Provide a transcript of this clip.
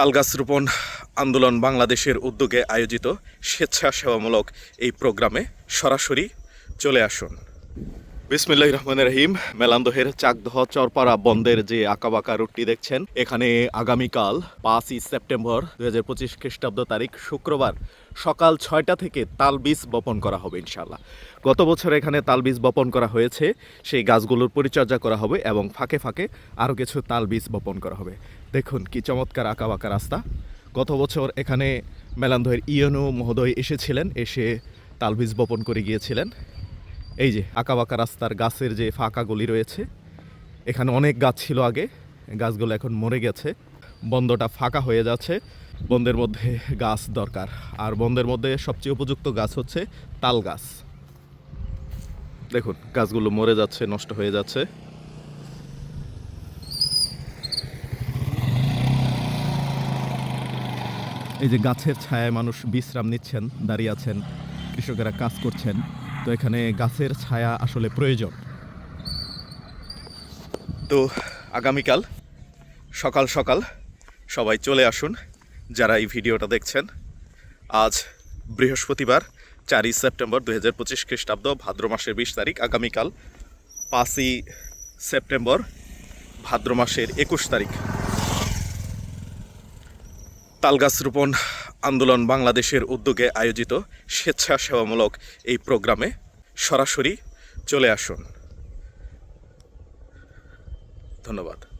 তালগাছ রোপণ আন্দোলন বাংলাদেশের উদ্যোগে আয়োজিত স্বেচ্ছাসেবামূলক এই প্রোগ্রামে সরাসরি চলে আসুন। বিসমিল্লাহ রহমান রহিম। মেলান্দহের চাকদহ চরপাড়া বন্দের যে আঁকাবাঁকা রুটটি দেখছেন, এখানে আগামীকাল পাঁচই সেপ্টেম্বর দু হাজার পঁচিশ খ্রিস্টাব্দ তারিখ শুক্রবার সকাল ছয়টা থেকে তালবীজ বপন করা হবে ইনশাল্লাহ গত বছর এখানে তালবীজ বপন করা হয়েছে, সেই গাছগুলোর পরিচর্যা করা হবে এবং ফাঁকে ফাঁকে আরও কিছু তালবীজ বপন করা হবে। দেখুন কি চমৎকার আঁকাবাঁকা রাস্তা। গত বছর এখানে মেলান্দহের ইয়নু মহোদয় এসেছিলেন, এসে তালবীজ বপন করে গিয়েছিলেন। এই যে আঁকাবাঁকা রাস্তার গাছের যে ফাঁকা গলি রয়েছে, এখানে অনেক গাছ ছিল আগে, গাছগুলো এখন মরে গেছে। বন্দটা ফাঁকা হয়ে যাচ্ছে, বন্দের মধ্যে গাছ দরকার। আর বন্দের মধ্যে সবচেয়ে উপযুক্ত গাছ হচ্ছে তাল গাছ। দেখুন, গাছগুলো মরে যাচ্ছে, নষ্ট হয়ে যাচ্ছে। এই যে গাছের ছায়ায় মানুষ বিশ্রাম নিচ্ছেন, দাঁড়িয়ে আছেন, কৃষকেরা কাজ করছেন। তো এখানে গাছের ছায়া আসলে প্রয়োজন। তো আগামীকাল সকাল সকাল সবাই চলে আসুন যারা এই ভিডিওটা দেখছেন। আজ বৃহস্পতিবার, চারই সেপ্টেম্বর দু হাজার পঁচিশ খ্রিস্টাব্দ, ভাদ্র মাসের বিশ তারিখ, আগামীকাল পাঁচই সেপ্টেম্বর, ভাদ্র মাসের একুশ তারিখ। তালগাছ রোপণ আন্দোলন বাংলাদেশের উদ্যোগে আয়োজিত স্বেচ্ছাসেবামূলক এই প্রোগ্রামে সরাসরি চলে আসুন। ধন্যবাদ।